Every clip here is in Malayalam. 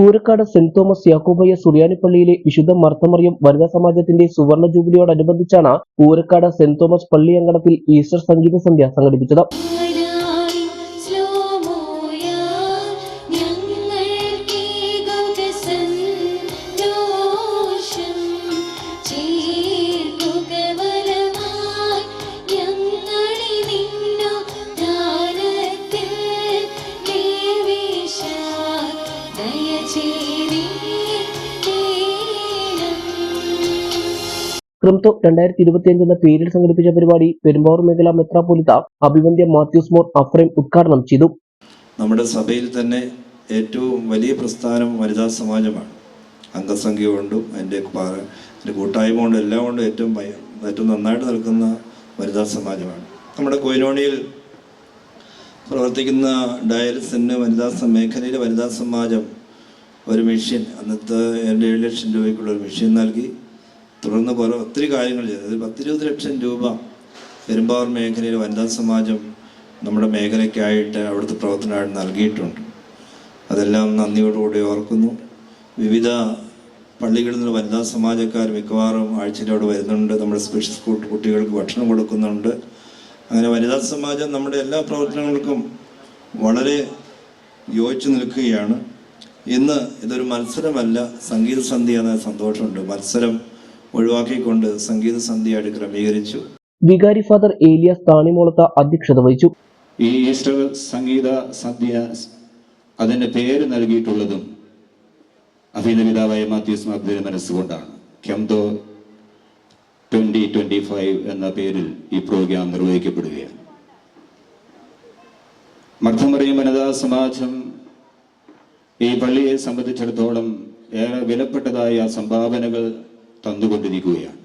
പൂരക്കാട് സെന്റ് തോമസ് യാക്കോബയ്യ സുറിയാനിപ്പള്ളിയിലെ വിശുദ്ധ മർത്തമറിയം വനിതാ സമാജത്തിന്റെ സുവർണ ജൂബിലിയോടനുബന്ധിച്ചാണ് പൂരക്കാട് സെന്റ് തോമസ് പള്ളി അങ്കണത്തിൽ ഈസ്റ്റർ സംഗീത സന്ധ്യ സംഘടിപ്പിച്ചത്. ക്രിംതോ രണ്ടായിരത്തി ഇരുപത്തിയഞ്ച് എന്ന പേരിൽ സംഘടിപ്പിച്ച പരിപാടി പെരുമ്പാവൂർ മേഖല മെത്രാപൊലിത്ത അഭിവന്ദ്യ മാത്യൂസ് മോർ അഫ്രൈം ഉദ്ഘാടനം ചെയ്തു. നമ്മുടെ സഭയിൽ തന്നെ ഏറ്റവും വലിയ പ്രസ്ഥാനം വനിതാ സമാജമാണ്. അംഗസംഖ്യ കൊണ്ടും അതിന്റെ കൂട്ടായ്മ കൊണ്ടും എല്ലാം കൊണ്ടും ഏറ്റവും ഏറ്റവും നന്നായിട്ട് നിൽക്കുന്ന വനിതാ സമാജമാണ്. നമ്മുടെ കൊയിലോണിയിൽ പ്രവർത്തിക്കുന്ന ഡയലിസിന് വനിതാ മേഖലയിലെ വനിതാ സമാജം ഒരു മെഷീൻ അന്നത്തെ ഏഴ് ലക്ഷം രൂപയ്ക്കുള്ള ഒരു മെഷീൻ നൽകി. തുടർന്ന് കുറേ ഒത്തിരി കാര്യങ്ങൾ ചെയ്തു. ഒരു പത്തിരുപത് ലക്ഷം രൂപ പെരുമ്പാവൂർ മേഖലയിൽ വനിതാ സമാജം നമ്മുടെ മേഖലയ്ക്കായിട്ട് അവിടുത്തെ പ്രവർത്തനമായിട്ട് നൽകിയിട്ടുണ്ട്. അതെല്ലാം നന്ദിയോടുകൂടി ഓർക്കുന്നു. വിവിധ പള്ളികളിൽ നിന്ന് വനിതാ സമാജക്കാർ മിക്കവാറും ആഴ്ചയിലോട് വരുന്നുണ്ട്. നമ്മുടെ സ്പെഷ്യൽ സ്കൂൾ കുട്ടികൾക്ക് ഭക്ഷണം കൊടുക്കുന്നുണ്ട്. അങ്ങനെ വനിതാ സമാജം നമ്മുടെ എല്ലാ പ്രവർത്തനങ്ങൾക്കും വളരെ യോജിച്ചു നിൽക്കുകയാണ്. ഇന്ന് ഇതൊരു മത്സരമല്ല സംഗീത സന്ധ്യ എന്ന സന്തോഷമുണ്ട്. മത്സരം ഒഴിവാക്കിക്കൊണ്ട് സംഗീത സന്ധ്യയായിട്ട് ക്രമീകരിച്ചു. വികാരി ഫാദർ ഏലിയാസ് താണിമോളത്ത അധ്യക്ഷത വഹിച്ചു. ഈ ഈസ്റ്റർ സംഗീത സദ്യ അതിന്റെ പേര് നൽകിയിട്ടുള്ളതും അഭിന പിതാവായ മാത്യൂസ് മാബ്ദിന്റെ മനസ്സുകൊണ്ടാണ്. കെംതോ ട്വന്റി ട്വന്റി ഫൈവ് എന്ന പേരിൽ ഈ പ്രോഗ്രാം നിർവഹിക്കപ്പെടുകയാണ്. മർദ്ധമറിയും വനിതാ സമാജം ഈ പള്ളിയെ സംബന്ധിച്ചിടത്തോളം ഏറെ വിലപ്പെട്ടതായ സംഭാവനകൾ തന്നുകൊണ്ടിരിക്കുകയാണ്.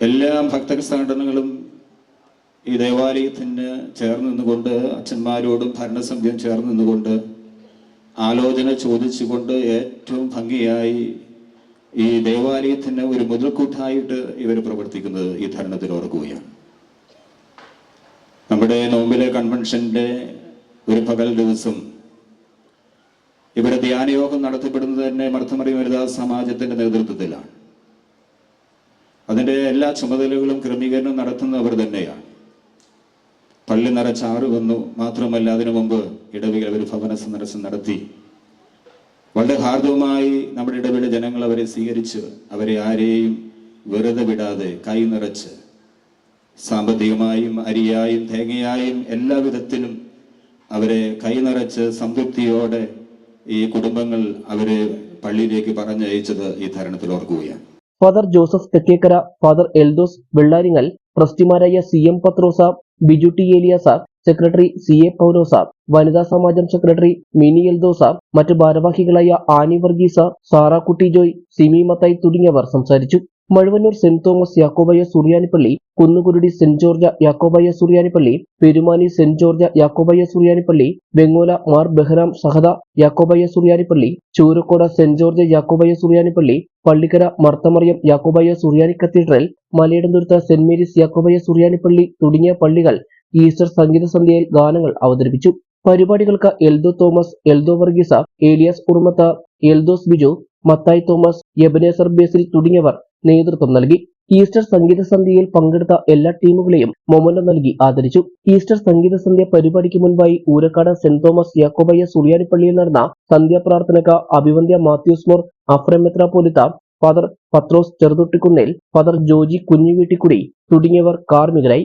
എല്ലാ ഭക്ത സംഘടനകളും ഈ ദേവാലയത്തിന് ചേർന്ന് നിന്നുകൊണ്ട് അച്ഛന്മാരോടും ഭരണസമിതിയും ചേർന്ന് നിന്നുകൊണ്ട് ആലോചന ചോദിച്ചുകൊണ്ട് ഏറ്റവും ഭംഗിയായി ഈ ദേവാലയത്തിന് ഒരു മുതൽക്കൂട്ടായിട്ട് ഇവർ പ്രവർത്തിക്കുന്നത് ഈ ധരണത്തിൽ ഓർക്കുകയാണ്. നമ്മുടെ നോമ്പിലെ കൺവെൻഷന്റെ ഒരു പകൽ ദിവസം ഇവിടെ ധ്യാനയോഗം നടത്തപ്പെടുന്നത് തന്നെ മർത്തമറി വനിതാ സമാജത്തിന്റെ നേതൃത്വത്തിലാണ്. അതിന്റെ എല്ലാ ചുമതലകളും ക്രമീകരണം നടത്തുന്നവർ തന്നെയാണ്. പള്ളി നിറച്ചാറ് വന്നു. മാത്രമല്ല അതിനു മുമ്പ് ഇടവികൾ അവർ ഭവന സന്ദർശനം നടത്തി. വളരെ ഹാർദവുമായി നമ്മുടെ ഇടവിലെ ജനങ്ങൾ അവരെ സ്വീകരിച്ച് അവരെ ആരെയും വെറുതെ വിടാതെ കൈ നിറച്ച് സാമ്പത്തികമായും അരിയായും തേങ്ങയായും എല്ലാ വിധത്തിലും അവരെ കൈ നിറച്ച് സംതൃപ്തിയോടെ ഈ കുടുംബങ്ങൾ അവരെ പള്ളിയിലേക്ക് പറഞ്ഞയച്ചത് ഈ തരണത്തിൽ ഓർക്കുകയാണ്. Father Joseph Thekkekkara father Eldhose Vellaringal ട്രസ്റ്റിമാരായ C M Pathrose Biju T Eliyas secretary C A Paulose വനിതാ സമാജം സെക്രട്ടറി മിനി എൽദോസ മറ്റ് ഭാരവാഹികളായ ആനി വർഗീസ സാറാക്കുട്ടി ജോയ് സിമി മത്തായി തുടങ്ങിയവർ സംസാരിച്ചു. മഴുവന്നൂർ സെന്റ് തോമസ് യാക്കോബായ സുറിയാനിപ്പള്ളി കുന്നുകുരുടി സെന്റ് ജോർജ് യാക്കോബായ സുറിയാനിപ്പള്ളി പെരുമാനി സെന്റ് ജോർജ് യാക്കോബായ സുറിയാനിപ്പള്ളി വെങ്ങോല മാർ ബെഹ്റാം സഹദ യാക്കോബായ സുറിയാനിപ്പള്ളി ചൂരക്കോട saint George Yakobaya സുറിയാനിപ്പള്ളി Pallikkara Marthamariam Yakobaya Suriyani cathedral Malayidamthuruth Saint Mary's Yakobaya സുറിയാനിപ്പള്ളി തുടങ്ങിയ പള്ളികൾ ഈസ്റ്റർ സംഗീത സന്ധ്യയിൽ ഗാനങ്ങൾ അവതരിപ്പിച്ചു. പരിപാടികൾക്ക് Eldho Thomas Eldho Varghese Eliyas Urumath Eldhose Biju Mathai Thomas Ebenezer Basil തുടങ്ങിയവർ നേതൃത്വം നൽകി. ഈസ്റ്റർ സംഗീത സന്ധ്യയിൽ പങ്കെടുത്ത എല്ലാ ടീമുകളെയും മൊമന്റം നൽകി ആദരിച്ചു. ഈസ്റ്റർ സംഗീത സന്ധ്യ പരിപാടിക്ക് മുൻപായി ഊരക്കാട് സെന്റ് തോമസ് യാക്കോബയ്യ സുറിയാനിപ്പള്ളിയിൽ നടന്ന സന്ധ്യാപ്രാർത്ഥനയ്ക്ക് അഭിവന്ദ്യ മാത്യൂസ് മോർ അഫ്രമെത്ര പോലിത്ത ഫാദർ പത്രോസ് ചെറുതൊട്ടിക്കുന്നേൽ ഫാദർ ജോജി കുഞ്ഞുവീട്ടിക്കുടി തുടങ്ങിയവർ കാർമികരായി